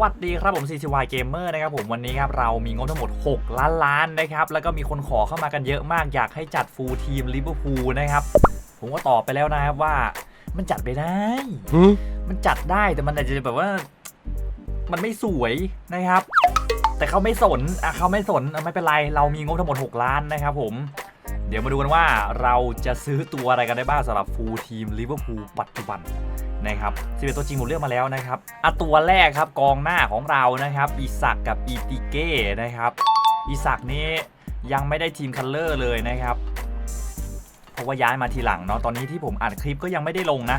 วัสดีครับผม CCY Gamer นะครับผมวันนี้ครับเรามีงบทั้งหมด 6 ล้านล้านนะครับ แล้วก็มีคนขอเข้ามากันเยอะมากอยากให้จัดฟูลทีมลิเวอร์พูลนะครับ ผมก็ตอบไปแล้วนะครับว่ามันจัดไปได้ มันจัดได้แต่มันอาจจะแบบว่า มันไม่สวยนะครับ แต่เขาไม่สนอะเขาไม่สนอะไม่เป็นไร เรามีงบทั้งหมด 6 ล้านนะครับผม เดี๋ยวมาดูกันว่าเราจะซื้อตัวอะไรกันได้บ้างสำหรับฟูลทีมลิเวอร์พูลปัจจุบันนะครับสิเป็นตัวจริงผมเลือกมาแล้วนะครับอะตัวแรกครับกองหน้าของเรานะครับอีสักกับอีติเก้นะครับอีสักนี้ยังไม่ได้ทีมคัลเลอร์เลยนะครับ เพราะว่าย้ายมาทีหลังเนาะตอนนี้ที่ผมอัดคลิปก็ยังไม่ได้ลงนะ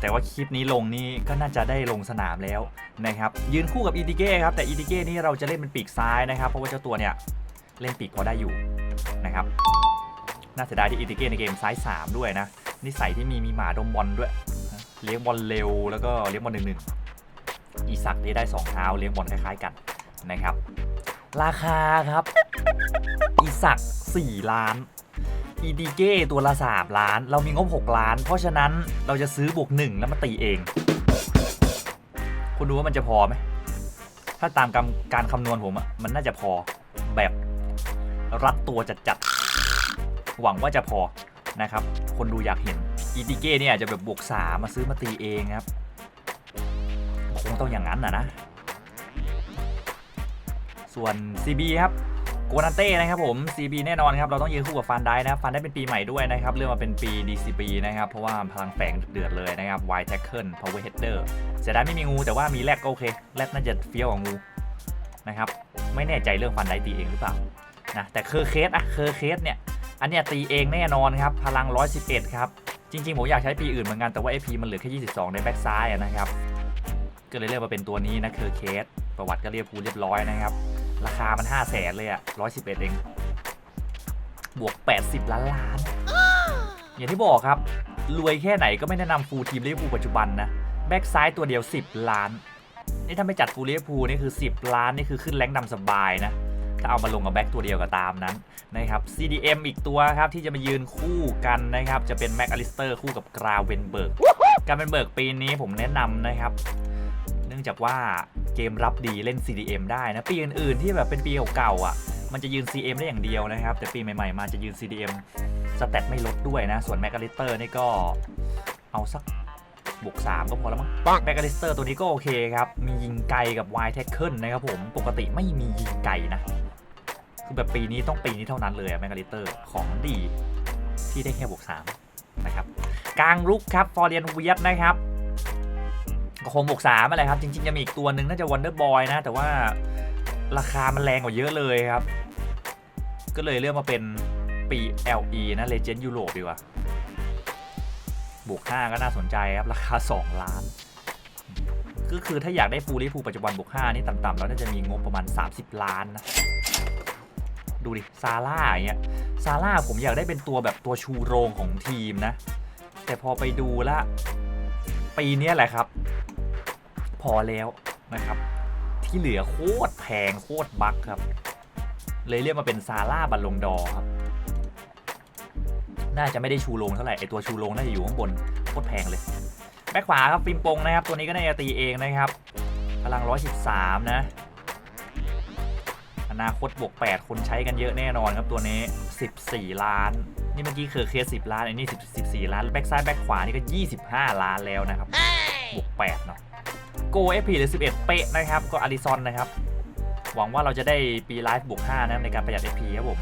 แต่ว่าคลิปนี้ลงนี่ก็น่าจะได้ลงสนามแล้วนะครับยืนคู่กับอีติเก้ครับแต่อีติเก้นี่เราจะเล่นเป็นปีกซ้ายนะครับ เพราะว่าเจ้าตัวเนี่ยเล่นปีกพอได้อยู่ นะครับ น่าเสียดายที่อีติเก้ในเกมซ้าย 3 ด้วยนะ นิสัยที่มีมีหมาดมบอลด้วย เลี้ยงบอลเร็วแล้วก็เลี้ยงบอลหนึ่งหนึ่งอีสักนี่ได้สองเท้าเลี้ยงบอลคล้ายๆกันนะครับ ราคาครับ อีสัก 4 ล้านอีดีเก้ตัวละ 3 ล้าน เรามีงบ 6 ล้าน เพราะฉะนั้นเราจะซื้อบวก1แล้วมาตีเอง คุณดูว่ามันจะพอไหม ถ้าตามการการคำนวณผมอะมันน่าจะพอแบบ รัดตัวจัดๆ หวังว่าจะพอนะครับ คนดูอยากเห็น อีดีเก้เนี่ยจะแบบบวก3มาซื้อมาตีเองครับ คงต้องอย่างนั้นนะนะ ส่วน CB ครับโกนาเต้นะครับผม CB แน่นอนครับ เราต้องยืนคู่กับฟันได้นะฟันได้เป็นปีใหม่ด้วยนะครับเรื่องมาเป็นปี DCB นะครับ เพราะว่าพลังแฝงเดือดเลยนะครับ Wide Tackle Power Header เสียดายไม่มีงูแต่ว่ามีแรกก็โอเคแรกน่าจะเฟี้ยวกว่างูนะครับ ไม่แน่ใจเรื่องฟันได้ตีเองหรือเปล่า นะแต่เคอร์เคสอะเคอร์เคสเนี่ยอันเนี้ยตีเองแน่นอนครับพลัง 111 ครับ จริงๆ ผมอยากใช้ปีอื่นเหมือนกันแต่ว่า AP มันเหลือแค่ 22 ในแบ็กซ้ายนะครับ ก็เลยเลือกมาเป็นตัวนี้นะเคอร์เคสประวัติก็เรียบพูเรียบร้อยนะครับ ราคามัน 5 0 0แสนเลยอะ111 เอง บวก 80 ล้านล้าน อย่างที่บอกครับ รวยแค่ไหนก็ไม่แนะนำฟูลทีมลิเวอร์พูลปัจจุบันนะแบ็กซ้ายตัวเดียว 10 ล้าน นี่ถ้าไม่จัดฟูลลิเวอร์พูลนี่คือ 10 ล้านนี่คือขึ้นแรงดำสบายนะ ถ้าเอามาลงกับแบ็กตัวเดียวก็ตามนั้นนะครับ CDM อีกตัวครับที่จะมายืนคู่กันนะครับจะเป็นแม็กอลิสเตอร์คู่กับกราเวนเบิร์กการเวนเบิร์กปีนี้ผมแนะนำนะครับ เนื่องจากว่าเกมรับดีเล่น CDM ได้นะปีอื่นๆที่แบบเป็นปีเก่าๆอะมันจะยืน CM ได้อย่างเดียวนะครับ แต่ปีใหม่ๆ มาจะยืน CDM สแตทไม่ลดด้วยนะ ส่วนแมก a ลิสเตอร์นี่ก็เอาสักบวก3ก็พอแล้วมั้งแมก a ลิสเตอร์ตัวนี้ก็โอเคครับ มียิงไกลกับ Y Tackle นะครับผม ปกติไม่มียิงไกลนะ คือแบบปีนี้ต้องปีนี้เท่านั้นเลยแมก a ลิเตอร์ของดีที่ได้แค่บวก3นะครับกลางลุกครับฟอร์เรียนเวียดนะครับก็คงบวกสามอะไรครับ จริงๆจะมีอีกตัวหนึ่งน่าจะวันเดอร์บอยนะ แต่ว่าราคามันแรงกว่าเยอะเลยครับ ก็เลยเลือกมาเป็นปี LE นะ Legend Europe ดีกว่า บวก 5 ก็น่าสนใจครับ ราคา 2 ล้าน ก็คือถ้าอยากได้ฟูลลิฟูปัจจุบันบวก 5 นี่ต่ำๆแล้วน่าจะมีงบประมาณ 30 ล้านนะ ดูดิซาร่าอย่างเงี้ยซาร่าผมอยากได้เป็นตัวแบบตัวชูโรงของทีมนะ แต่พอไปดูและปีนี้แหละครับ พอแล้วนะครับ ที่เหลือโคตรแพงโคตรบักครับ เลยเรียกมาเป็นซาร่าบัลลงดอร์ครับ น่าจะไม่ได้ชูโรงเท่าไหร่ไอตัวชูโรงน่าจะอยู่ข้างบนโคตรแพงเลยแบ็คขวาครับฟิมปงนะครับ ตัวนี้ก็น่าจะตีเองนะครับพลัง113 นะ นาคตบวก 8 คนใช้กันเยอะแน่นอนครับตัวนี้ 14 ล้าน นี่เมื่อกี้คือเคส10 ล้านไอ้นี่10 14 ล้าน แบ็กซ้ายแบ็คขวานี่ก็ 25 ล้านแล้วนะครับ บวก 8 เนาะโกเอฟพีหรือ11 เป๊ะนะครับ ก็อาริซอนนะครับ หวังว่าเราจะได้ปีไลฟ์บวก 5 นะในการประหยัด FP ครับผม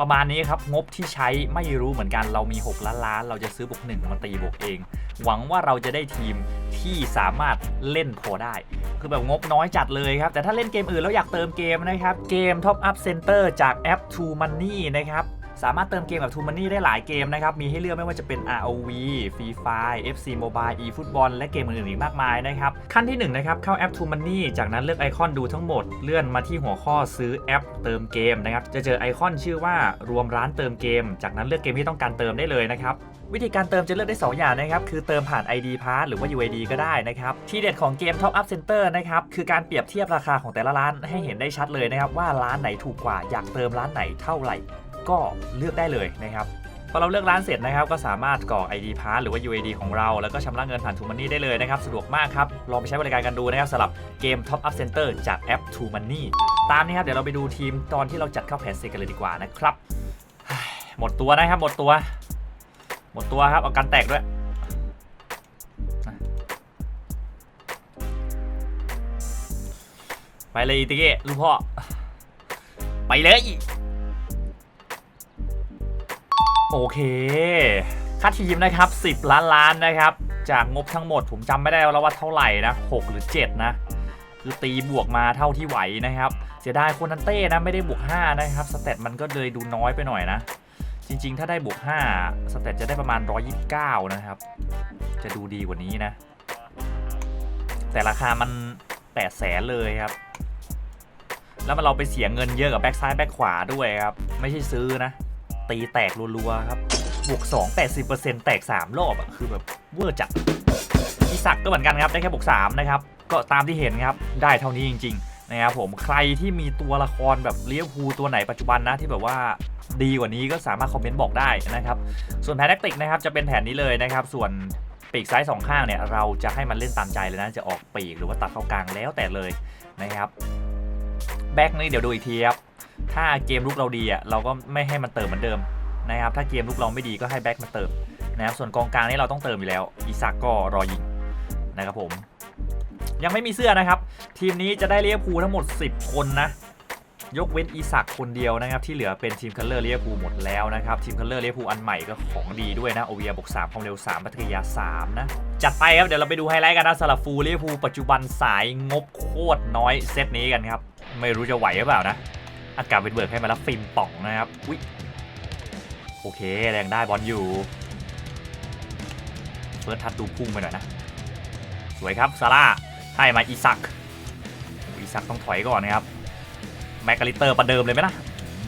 ประมาณนี้ครับ งบที่ใช้ไม่รู้เหมือนกันเรามี 6 ล้านล้าน เราจะซื้อบวกหนึ่งมาตีบวกเอง หวังว่าเราจะได้ทีมที่สามารถเล่นพอได้ คือแบบงบน้อยจัดเลยครับ แต่ถ้าเล่นเกมอื่นแล้วอยากเติมเกมนะครับ เกม Top Up Center จากแอป True Money นะครับ สามารถเติมเกมกับ True Money ได้หลายเกมนะครับ มีให้เลือกไม่ว่าจะเป็น ROV Free Fire FC Mobile eFootball และเกมอื่นๆอีกมากมายนะครับ ขั้นที่1นะครับเข้าแอป True Money จากนั้นเลือกไอคอนดูทั้งหมด เลื่อนมาที่หัวข้อซื้อแอปเติมเกมนะครับ จะเจอไอคอนชื่อว่ารวมร้านเติมเกม จากนั้นเลือกเกมที่ต้องการเติมได้เลยนะครับวิธีการเติมจะเลือกได้ 2 อย่างนะครับ คือเติมผ่าน ID Pass หรือว่า UID ก็ได้นะครับ ที่เด็ดของเกม Top Up Center นะครับ คือการเปรียบเทียบราคาของแต่ละร้านให้เห็นได้ชัดเลยนะครับ ว่าร้านไหนถูกกว่าอยากเติมร้านไหนเท่าไหร่ ก็เลือกได้เลยนะครับพอเราเลือกร้านเสร็จนะครับก็สามารถกรอก ID Pass หรือว่า UID ของเรา แล้วก็ชำระเงินผ่าน t ู Money ได้เลยนะครับ สะดวกมากครับ ลองไปใช้บริการกันดูนะครับสำหรับเกม Top Up Center จากแอป t ู Money ตามนี้ครับ เดี๋ยวเราไปดูทีมตอนที่เราจัดเข้าแผนเซกันเลยดีกว่านะครับ หมดตัวนะครับ หมดตัว หมดตัวครับ เอากันแตกด้วยไปเลยอีติเก้ลูกพ่อไปเลย โอเค ค่าทีมนะครับ 10 ล้านล้านนะครับ จากงบทั้งหมดผมจำไม่ได้แล้วว่าเท่าไหร่นะ6หรือ 7 นะ คือตีบวกมาเท่าที่ไหวนะครับ เสียดายโคนันเต้นะไม่ได้บวก 5 นะครับสเตตมันก็เลยดูน้อยไปหน่อยนะ จริง ๆ ถ้าได้บวก 5 สเตตจะได้ประมาณ 129 นะครับ จะดูดีกว่านี้นะ แต่ราคามัน8แสนเลยครับ แล้วมันเราไปเสียเงินเยอะกับแบ็กซ้ายแบ็กขวาด้วยครับ ไม่ใช่ซื้อนะ ตีแตกรัวๆครับบวก2 80%แตก 3 รอบอะคือแบบเวอร์จัดอีสักก็เหมือนกันครับได้แค่บวก3นะครับก็ตามที่เห็นครับได้เท่านี้จริง ๆ นะครับผมใครที่มีตัวละครแบบเลี้ยวภูตัวไหนปัจจุบันนะที่แบบว่าดีกว่านี้ก็สามารถคอมเมนต์บอกได้นะครับ ส่วนแผนแทคติกนะครับจะเป็นแผนนี้เลยนะครับ ส่วนปีกซ้ายสองข้างเนี่ยเราจะให้มันเล่นตามใจเลยนะจะออกปีกหรือว่าตัดเข้ากลางแล้วแต่เลยนะครับแบ็กนี่เดี๋ยวดูอีกทีครับ ถ้าเกมลุกเราดีอะเราก็ไม่ให้มันเติมเหมือนเดิมนะครับถ้าเกมลุกเราไม่ดีก็ให้แบ็กมาเติมนะครับส่วนกองกลางนี่เราต้องเติมอยู่แล้วอีซักก็รอยิงนะครับผมยังไม่มีเสื้อนะครับ ทีมนี้จะได้เลียภูทั้งหมด 10 คนนะ ยกเว้นอีสักคนเดียวนะครับ ที่เหลือเป็นทีมคัลเลอร์เลียภูหมดแล้วนะครับ ทีมคัลเลอร์เลียภูอันใหม่ก็ของดีด้วยนะโอเวียบวก3ความเร็ว 3 ปัตกิริยา 3 นะ จัดไปครับ เดี๋ยวเราไปดูไฮไลท์กันนะสำหรับฟูลเลียภูปัจจุบันสายงบโคตรน้อยเซตนี้กันครับ ไม่รู้จะไหวหรือเปล่านะ อากาศเป็นเบิร์กให้มาแล้วฟิล์มป่องนะครับอุ๊ยโอเคแรงได้บอลอยู่เฟิร์สทัดดูพุ่งไปหน่อยนะ สวยครับซาร่าให้มาอีซักอ้อีซักต้องถอยก่อนนะครับแมกกาลิเตอร์ประเดิมเลยไหมนะ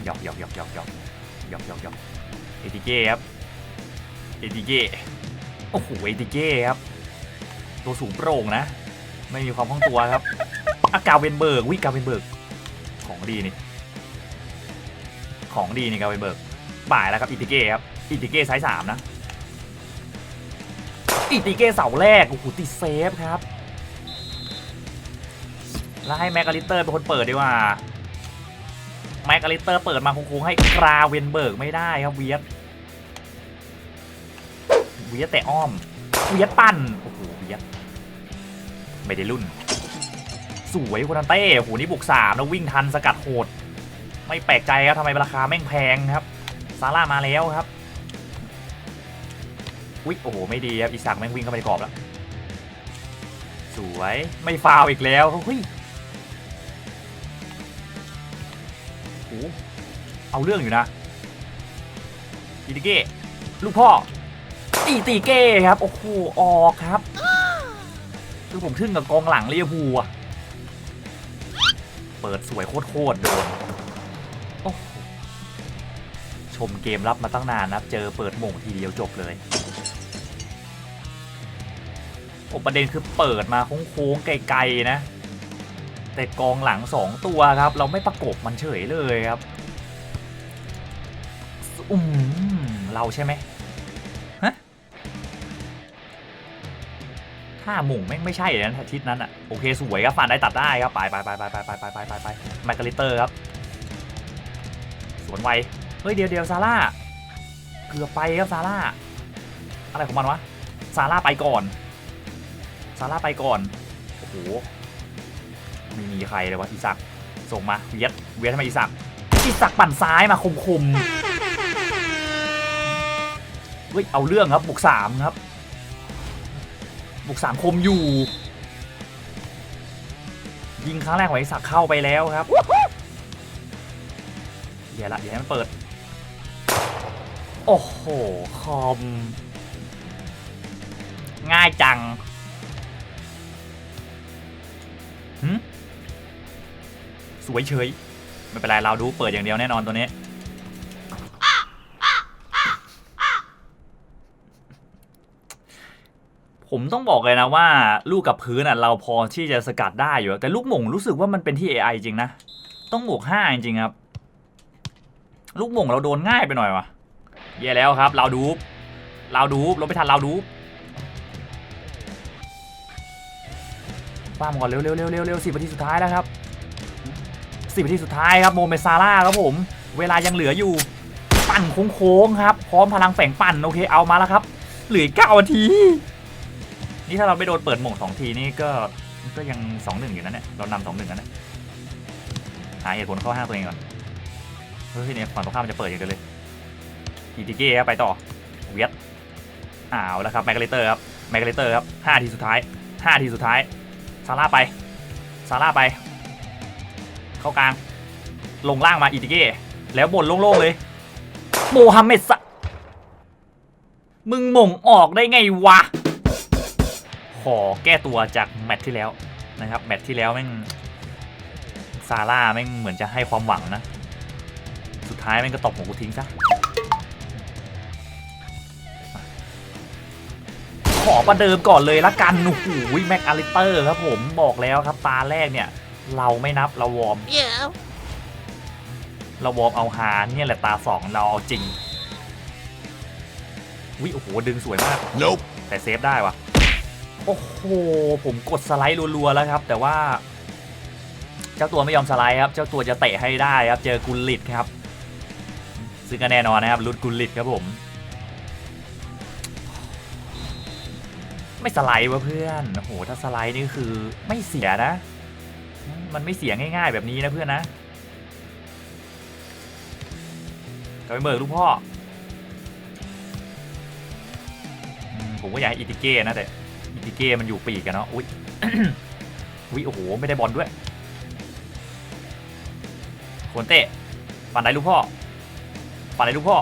หยอกหยอกหยอกหยอกหยอกหยอกหยอกหยอกเอติเก้ครับเอติเก้โอ้โหเอติเก้ครับตัวสูงโปร่งนะ ไม่มีความคล่องตัวครับอากาเวนเบิร์กวิกาเวนเบิร์กของดีนี่ ของดีนี่กาเวเบิร์กบ่ายแล้วครับอิติเก้ครับอิติเก้ไซส์สามนะอิติเก้เสาแรกโอ้โหติดเซฟครับแล้วให้แมกกาลิเตอร์เป็นคนเปิดดีกว่าแมกกาลิเตอร์เปิดมาคงๆให้กราเวนเบิร์กไม่ได้ครับเวียดเวียดแต่อ้อมเวียดปั้นโอ้โหเวียดไม่ได้รุ่น สวยคนนันเต้โอ้โหนี่บุกสามแล้ววิ่งทันสกัดโหด ไม่แปลกใจครับทำไมราคาแม่งแพงครับซาร่ามาแล้วครับอุ๊ยโอ้โหไม่ดีครับอีสักแม่งวิ่งเข้าไปกรอบแล้ว สวยไม่ฟาวอีกแล้วเฮ้ยโอ้เอาเรื่องอยู่นะอีติเก้ลูกพ่ออีติเก้ครับโอ้โหออกครับคือผมทึ่งกับกองหลังเลียพูลอะเปิดสวยโคตรๆโดนโอ้โห ชมเกมรับมาตั้งนานนะเจอเปิดหม่งทีเดียวจบเลยโอ้ประเด็นคือเปิดมาโค้งๆไกลๆนะ แต่กองหลัง 2 ตัวครับ เราไม่ประกบมันเฉยเลยครับอืมเราใช่ไหมฮะถ้าหมุ่งแม่งไม่ใช่เลยนะทิศนั้นอะโอเคสวยครับฟานได้ตัดได้ครับ ไปไปไปไปไปไปไปไปไปไปแมกกาลิเตอร์ครับ สวนไว เฮ้ยเดี๋ยวเดี๋ยวซาร่าเกือบไปครับซาร่าอะไรของมันวะซาร่าไปก่อนซาร่าไปก่อนโอ้โหไม่มีใครเลยวะอีสักส่งมาเวียดเวียดทำไมอีสักอีสักปั่นซ้ายมาคมคมเฮ้ยเอาเรื่องครับบุกสามครับ บุกสามคมอยู่ ยิงครั้งแรกของอีสักเข้าไปแล้วครับเดี๋ยวละเดี๋ยวให้มันเปิด โอ้โห คอม ง่ายจังหืมสวยเฉย ไม่เป็นไร เราดูเปิดอย่างเดียวแน่นอนตัวนี้ ผมต้องบอกเลยนะว่า ลูกกับพื้นอะ เราพอที่จะสกัดได้อยู่ แต่ลูกหม่งรู้สึกว่ามันเป็นที่ AI จริงนะ ต้องบวกห้าจริงครับ ลูกหม่งเราโดนง่ายไปหน่อยวะ แย่แล้วครับเราดูบเราดูบลงไม่ทันเราดูบฟาร์มก่อนเร็วเร็วเร็วเร็วเร็วสิบนาทีสุดท้ายแล้วครับสิบนาทีสุดท้ายครับโมเมซาร่าครับผม เวลายังเหลืออยู่ ปั่นโค้งๆครับ พร้อมพลังแฝงปั่นโอเคเอามาแล้วครับ เหลือเก้านาทีนี่ถ้าเราไม่โดนเปิดหม่งสองทีนี่ก็ก็ยังสองหนึ่งอยู่นะเนี่ยเรานำสองหนึ่งนะเนี่ยหาเหตุผลเข้าห้างตัวเองก่อนเฮ้ยเนี่ยฝั่งตรงข้ามมันจะเปิดอย่างเดียวเลย อีติเก้ครับไปต่อเวียดอ้าวแล้วครับแมกกาเลเตอร์ครับแมกกาเลเตอร์ครับห้าทีสุดท้ายห้าทีสุดท้ายซาร่าไปซาร่าไป เข้ากลาง ลงล่างมาอีติเก้แล้วบนโล่งๆเลยโมฮัมเหม็ดสะมึงหม่งออกได้ไงวะ ขอแก้ตัวจากแมตช์ที่แล้วนะครับแมตช์ที่แล้วแม่งซาร่าแม่งเหมือนจะให้ความหวังนะ สุดท้ายแม่งก็ตบหัวกูทิ้งซะ อประเดิมก่อนเลยละกันโอ้โหแม็กอาริเตอร์ครับผมบอกแล้วครับตาแรกเนี่ย เราไม่นับเราวอร์ม Yeah. เราวอร์มเอาฮาเนี่ยแหละตาสองเราเอาจริงวิโอ้โหดึงสวยมาก Nope. แต่เซฟได้วะโอ้โหผมกดสไลด์รัวๆแล้วครับ แต่ว่า เจ้าตัวไม่ยอมสไลด์ครับ เจ้าตัวจะเตะให้ได้ครับ เจอกุลลิตครับ ซึ่งก็แน่นอนนะครับรุดกุลลิตครับผม ไม่สไลด์วะเพื่อนโอ้โหถ้าสไลด์นี่คือไม่เสียนะ มันไม่เสียง่ายๆแบบนี้นะเพื่อนนะกลับไปเบิกลูกพ่อ ผมก็อยากให้อิติเก้นะแต่อิติเก้มันอยู่ปีกกันเนาะ อุ้ยอุ้ยโอ้โห ไม่ได้บอลด้วยโคนเตะปั่นได้ลูกพ่อ ปั่นได้ลูกพ่อ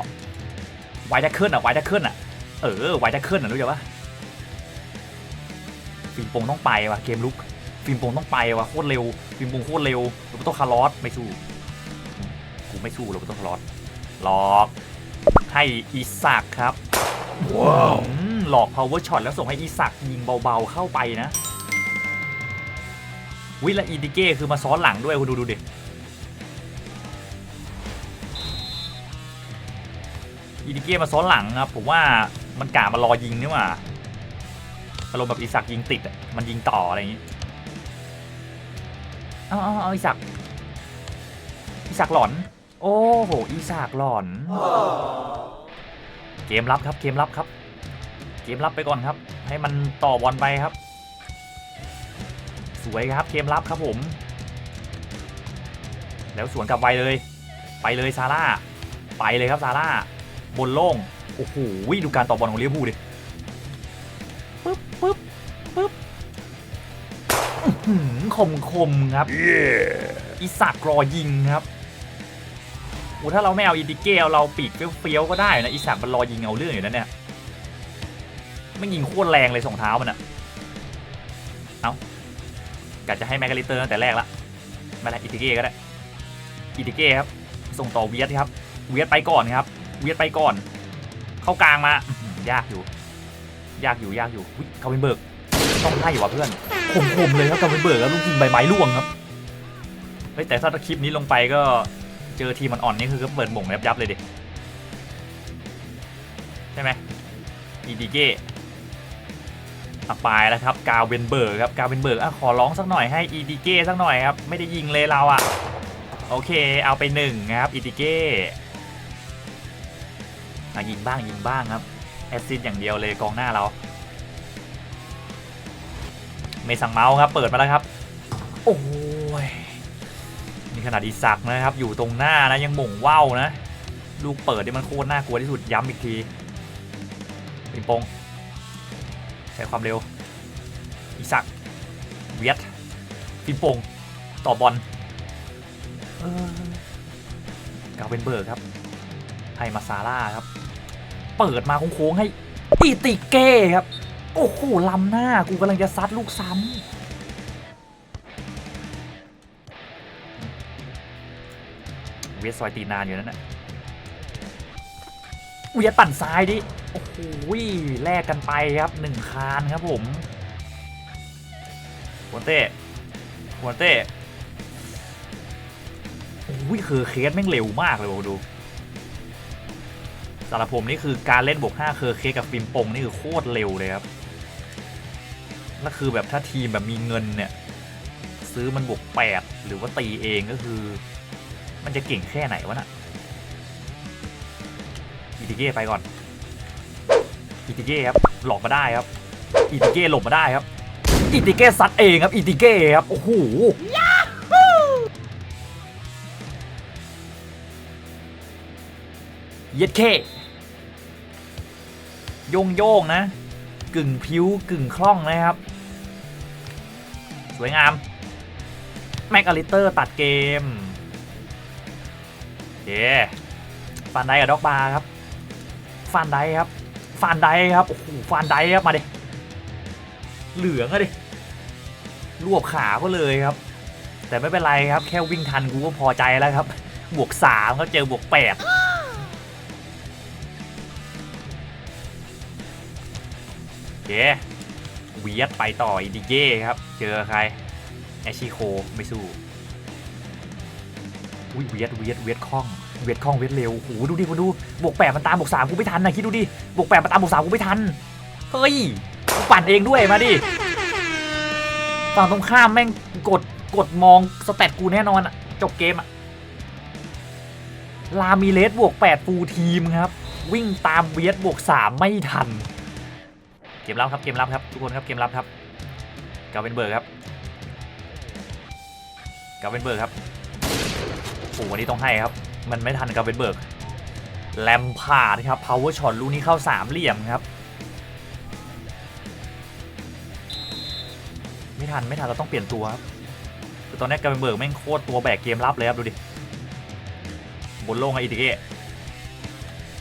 ไวแท็กเคิลอะไวแท็กเคิลอะ เออไวแท็กเคิลอะรู้จักปะ ฟิล์มโปงต้องไปว่ะเกมลุกฟิล์มโปงต้องไปว่ะโคตรเร็วฟิล์มโปงโคตรเร็วโรเบโตคาร์ลอสไม่สู้กูไม่สู้โรเบโตคาร์ลอสหลอกให้อีสักครับว้าวอืมหลอก power shot แล้วส่งให้อีสักยิงเบาๆเข้าไปนะวิและอีดิเก้คือมาซ้อนหลังด้วยคุณดูดูดิอีดิเก้มาซ้อนหลังครับผมว่ามันกะมารอยิงนี่หว่า อารมณ์แบบอีสักยิงติดอะมันยิงต่ออะไรอย่างงี้เอาเอาเอาอีสักอีสักหลอน โอ้โหอีสากหลอน เกมรับครับเกมรับครับ เกมรับไปก่อนครับ ให้มันต่อบอลไปครับ สวยครับเกมรับครับผม แล้วสวนกลับไปเลย ไปเลยซาร่าไปเลยครับซาร่าบนโล่งโอ้โหดูการต่อบอลของลิเวอร์พูลดิ คมคมๆครับ Yeah. อีสักรอยิงครับโอ้ถ้าเราไม่เอาอินดิเกลเราปีกเฟี้ยวๆก็ได้นะอีสักมันรอยิงเอาเรื่องอยู่นะเนี่ยไม่ยิงโคตรแรงเลยส่งเท้ามันอะเอากะจะให้แมกกาลิเตอร์ตั้งแต่แรกละไม่ละอินดิเกก็ได้อินดิเกครับ ส่งต่อเวียดครับ เวียดไปก่อนครับ เวียดไปก่อน เข้ากลางมาอื้อหือยากอยู่ ยากอยู่ยากอยู่อุ๊ยคาวินเบิร์ก ต้องไล่ว่ะเพื่อนคมๆเลยครับคาวินเบิร์กแล้วลูกยิงใบไม้ร่วงครับเฮ้ยแต่ถ้าคลิปนี้ลงไปก็เจอทีมันอ่อนนี่คือก็เปิดหม่งยับยับๆเลยดิใช่ไหมอีดีเก้อะไปแล้วครับกาวเวนเบิร์กครับกาวเวนเบิร์กอะขอร้องสักหน่อยให้อีดีเก้สักหน่อยครับไม่ได้ยิงเลยเราอะโอเคเอาไปหนึ่งครับอีดีเก้อะยิงบ้างยิงบ้างครับแอสซิดอย่างเดียวเลยกองหน้าเรา เมสังเมาส์ครับ เปิดมาแล้วครับ โอ้ยนี่ขนาดอีสักนะครับ อยู่ตรงหน้านะยังหม่งว่าวนะ ลูกเปิดนี่มันโคตรน่ากลัวที่สุดย้ำอีกทีปิงปงใช้ความเร็ว อีสัก เวียดปิงปงต่อบอลเออกาเป็นเบิร์กครับให้มาซาร่าครับ เปิดมาโค้งๆให้อีติเก้ครับ โอ้โหล้ำหน้า กูกำลังจะซัดลูกซ้ำเวียดซอยตีนานอยู่นั่นน่ะเวียปั่นซ้ายดิ โอ้โหแลกกันไปครับหนึ่งคานครับผมหัวเต้หัวเต้โอ้ยเคอเคสแม่งเร็วมากเลยดูซำหรับผมนี่คือการเล่นบวก5เคอร์เคสกับฟิล์มปงนี่คือโคตรเร็วเลยครับ แล้วคือแบบถ้าทีมแบบมีเงินเนี่ย ซื้อมันบวก8หรือว่าตีเองก็คือ มันจะเก่งแค่ไหนวะนะ่ะอีติเก้ไปก่อนอีติเก้ครับหลอกมาได้ครับอีติเก้หลบมาได้ครับอีติเก้ซัดเองครับอีติเก้ครับโอ้โหเย็ดเคโยงโยงนะ กึ่งผิวกึ่งคล่องนะครับ สวยงาม แม็กอลิเตอร์ตัดเกมเย้ฟันไดกับด็อกบาร์ครับฟันไดครับฟันไดครับโอ้โหฟันไดครับมาดิเหลืองอะดิรวบขาก็เลยครับ แต่ไม่เป็นไรครับ แค่วิ่งทันกูก็พอใจแล้วครับ บวกสามก็เจอบวกแปดเย้ เวียดไปต่ออีดิเย่ครับ เจอใครแอชิโคไม่สู้อุ้ยเวียดเวียดเวียดคล่องเวียดคล่องเวียดเร็วโอ้โหดูดิมาดูบวกแปดมันตามบวกสามกูไม่ทันนะคิดดูดิบวกแปดมันตามบวกสามกูไม่ทันเฮ้ยกูปั่นเองด้วยมาดิฝั่งตรงข้ามแม่งกดกดมองสเตตกูแน่นอนอะจบเกมอะลามิเลสบวก8ฟูลทีมครับ วิ่งตามเวียดบวก3ไม่ทัน เกมรับครับเกมรับครับทุกคนครับเกมรับครับกาเวนเบิร์กครับกาเวนเบิร์กครับโอ้วันนี้ต้องให้ครับ มันไม่ทันกาเวนเบิร์กแลมพาร์ดครับพาวเวอร์ช็อตลูกนี้เข้าสามเหลี่ยมครับ ไม่ทันไม่ทันเราต้องเปลี่ยนตัวครับคือตอนนี้กาเวนเบิร์กแม่งโคตรตัวแบกเกมรับเลยครับดูดิบนโล่งไออิติเก้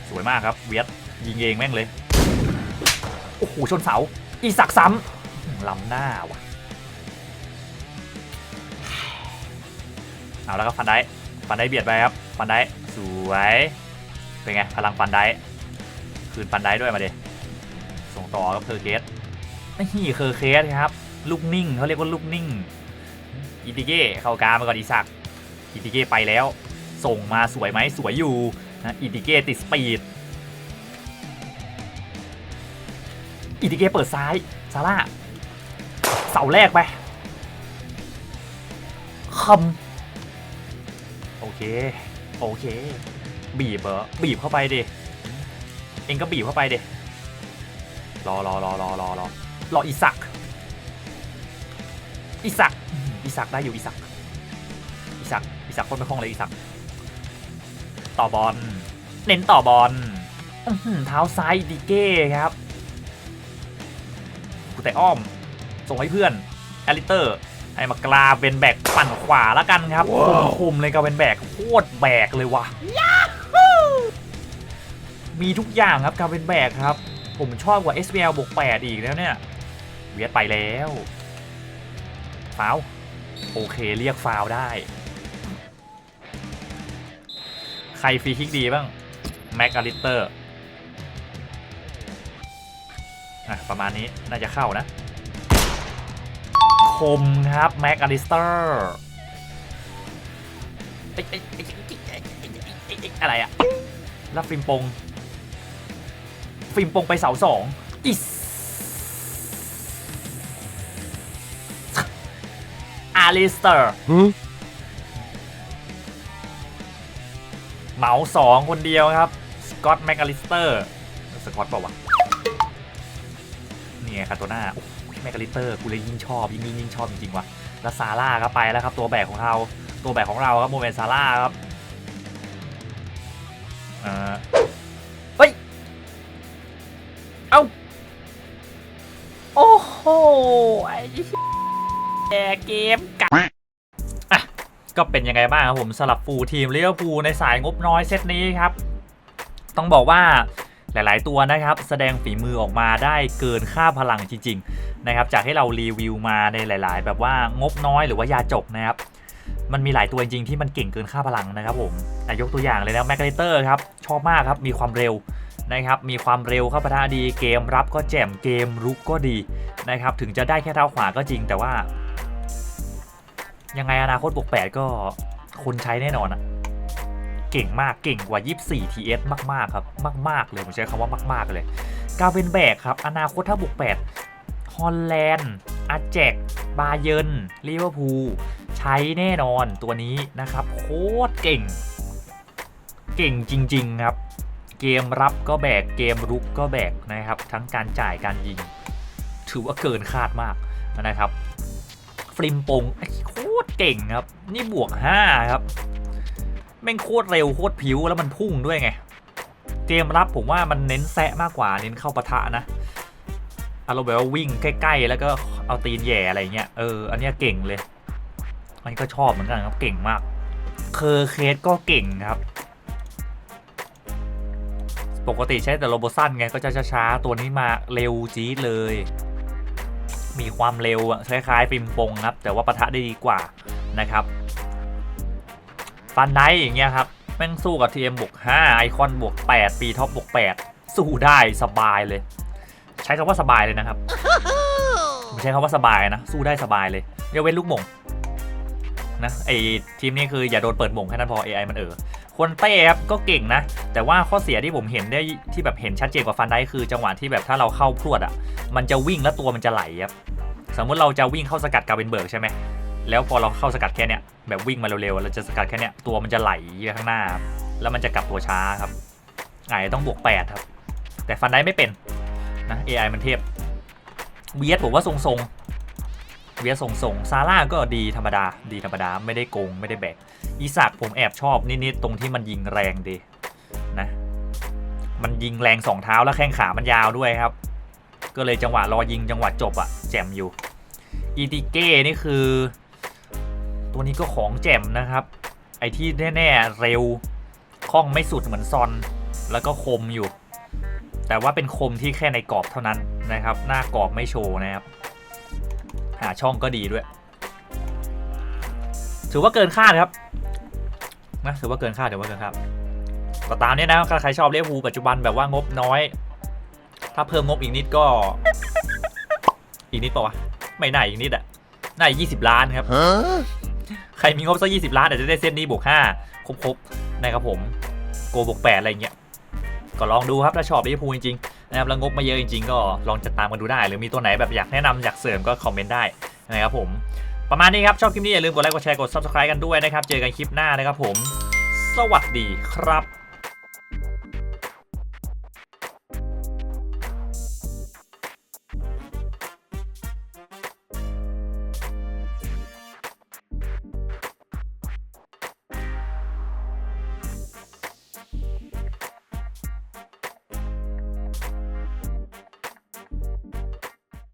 สวยมากครับเวียดยิงเองแม่งเลย โอ้โหชนเสา อีสักซ้ำล้ำหน้าว่ะ เอาแล้วก็ฟันได้ฟันได้เบียดไปครับ ฟันได้สวย เป็นไง พลังฟันได้คืนฟันได้ด้วยมาเดส่งต่อกับเคอร์เคสนี่เคอร์เคสครับ ลูกนิ่งเขาเรียกว่าลูกนิ่งอีติเก้เข้ากลางมาก่อนอีสักอีติเก้ไปแล้ว ส่งมาสวยไหมสวยอยู่นะอีติเก้ติดสปีด อีติเก้เปิดซ้ายซาร่าเสาแรกไปคำโอเค โอเค บีบเหรอบีบเข้าไปดิเองก็บีบเข้าไปดิรอรอรอรอรอรอรออีสักอีสักอีสักได้อยู่อีสักอีสักอีสักคนไม่คล่องเลยอีสักต่อบอลเน้นต่อบอลเท้าซ้ายดีเก้ครับ แต่อ้อม ส่งให้เพื่อนแอลิเตอร์ให้มากลาเป็นแบกปั่นขวาแล้วกันครับคมคมๆเลยกาเป็นแบกโคตรแบกเลยว่ะมีทุกอย่างครับกาเป็นแบกครับ ผมชอบกว่า SBL บวก8อีกแล้วเนี่ยเวียดไปแล้วฟาวล์โอเคเรียกฟาวล์ได้ ใครฟรีคิกดีบ้าง แม็กอลิเตอร์ อะประมาณนี้น่าจะเข้านะ คมครับแม็กอลิสเตอร์อะไรอะแล้วฟิล์มปง ฟิล์มปงไปเสาสองอิสอาลิสเตอร์เหมาสองคนเดียวครับ สกอตแมคอลิสเตอร์ สกอตเปล่าวะ ไงคาโตนาโอ้โหแมคอลิเตอร์กูเลยยิ่งชอบยิ่งยิ่งชอบจริงๆว่ะแล้วซาร่าก็ไปแล้วครับ ตัวแบกของเราตัวแบกของเราครับโมเมนต์ซาร่าครับเออเฮ้ยเอ้าโอ้โหไอ้แกเกมกัดอะก็เป็นยังไงบ้างครับผมสลับฟูทีมเลี้ยวฟูในสายงบน้อยเซตนี้ครับ ต้องบอกว่า หลาย ๆ ตัวนะครับ แสดงฝีมือออกมาได้เกินค่าพลังจริง ๆ นะครับ จากให้เรารีวิวมาในหลาย ๆ แบบว่างบน้อยหรือว่ายาจกนะครับ มันมีหลายตัวจริง ๆ ที่มันเก่งเกินค่าพลังนะครับผมยกตัวอย่างเลยนะแมกนิเตอร์ครับ ชอบมากครับ มีความเร็วนะครับ มีความเร็วเข้าปะทะดี เกมรับก็แจ่ม เกมรุกก็ดีนะครับ ถึงจะได้แค่เท้าขวาก็จริง แต่ว่า ยังไงอนาคตบวก8ก็คนใช้แน่นอนอะ เก่งมากเก่งกว่า 24 TS มากๆครับมาก ๆ เลยผมใช้คำว่ามาก ๆ เลยกาเวนแบกครับ อนาคตถ้าบวก8ฮอลแลนด์อาแจกบาเยนลิเวอร์พูลใช้แน่นอนตัวนี้นะครับ โคตรเก่ง เก่งจริง ๆ ครับ เกมรับก็แบกเกมรุกก็แบกนะครับ ทั้งการจ่ายการยิง ถือว่าเกินคาดมากนะครับฟริมปงโคตรเก่งครับ นี่บวก 5 ครับ แม่งโคตรเร็วโคตรผิวแล้วมันพุ่งด้วยไง เกมรับผมว่ามันเน้นแซะมากกว่าเน้นเข้าปะทะนะอารมณ์แบบว่าวิ่งใกล้ๆ แล้วก็เอาตีนแย่อะไรเงี้ยเอออันนี้เก่งเลย อันนี้ก็ชอบเหมือนกันครับเก่งมาก เคอร์เคสก็เก่งครับ ปกติใช้แต่โรโบสั้นไงก็จะช้าๆ ตัวนี้มาเร็วจี๊ดเลย มีความเร็วคล้ายๆฟิล์มปงครับ แต่ว่าปะทะได้ดีกว่านะครับ ฟันไนท์อย่างเงี้ยครับแม่งสู้กับ TM บวก5ไอคอนบวก8ปีท็อปบวก8สู้ได้สบายเลย ใช้คำว่าสบายเลยนะครับไม่ใช้คำว่าสบายนะ สู้ได้สบายเลยยกเว้นลูกหม่งนะไอทีมนี้คืออย่าโดนเปิดหม่งแค่นั้นพอ AI มันเออคนเต้ครับก็เก่งนะ แต่ว่าข้อเสียที่ผมเห็นได้ที่แบบเห็นชัดเจนกว่าฟันไดคือจังหวะที่แบบถ้าเราเข้าพรวดอะมันจะวิ่งแล้วตัวมันจะไหลครับสมมติเราจะวิ่งเข้าสกัดกาเวนเบิร์กใช่ไหม แล้วพอเราเข้าสกัดแค่เนี้ยแบบวิ่งมาเร็วๆเราจะสกัดแค่เนี้ยตัวมันจะไหลข้างหน้าครับแล้วมันจะกลับตัวช้าครับอต้องบวก 8 ครับ แต่ฟันได้ไม่เป็นนะ AI มันเทพเวียสผมว่าทรงๆเวียสทรงๆซาร่าก็ดีธรรมดา ดีธรรมดาไม่ได้โกงไม่ได้แบกอีสักผมแอบชอบนิดๆตรงที่มันยิงแรงดีนะมันยิงแรงสองเท้าแล้วแข้งขามันยาวด้วยครับ ก็เลยจังหวะรอยิงจังหวะจบอะแจ่มอยู่อีติเก้นี่คือ ตัวนี้ก็ของแจ่มนะครับ ไอที่แน่ๆเร็วคล่องไม่สุดเหมือนซอน แล้วก็คมอยู่ แต่ว่าเป็นคมที่แค่ในกรอบเท่านั้นนะครับ หน้ากรอบไม่โชว์นะครับ หาช่องก็ดีด้วย ถือว่าเกินคาดครับนะถือว่าเกินคาดถือว่าเกินคาดก็ตามนี้นะใครชอบเลี้ยวูปัจจุบันแบบว่างบน้อย ถ้าเพิ่มงบอีกนิดก็ อีกนิดปะวะ ไม่น่าอีกนิดอะน่ายี่สิบล้านครับ ใครมีงบสักยี่สิบล้านอาจจะได้เซตนี้บวกห้าครบๆนะครับผมโกบวกแปดอะไรเงี้ยก็ลองดูครับถ้าชอบลิเวอร์พูลจริงๆนะครับแล้วงบมาเยอะจริงๆ ก็ลองจัดตามกันดูได้ หรือมีตัวไหนแบบอยากแนะนำอยากเสริมก็คอมเมนต์ได้นะครับผม ประมาณนี้ครับ ชอบคลิปนี้อย่าลืมกดไลค์กดแชร์กด subscribe กันด้วยนะครับ เจอกันคลิปหน้านะครับผม สวัสดีครับ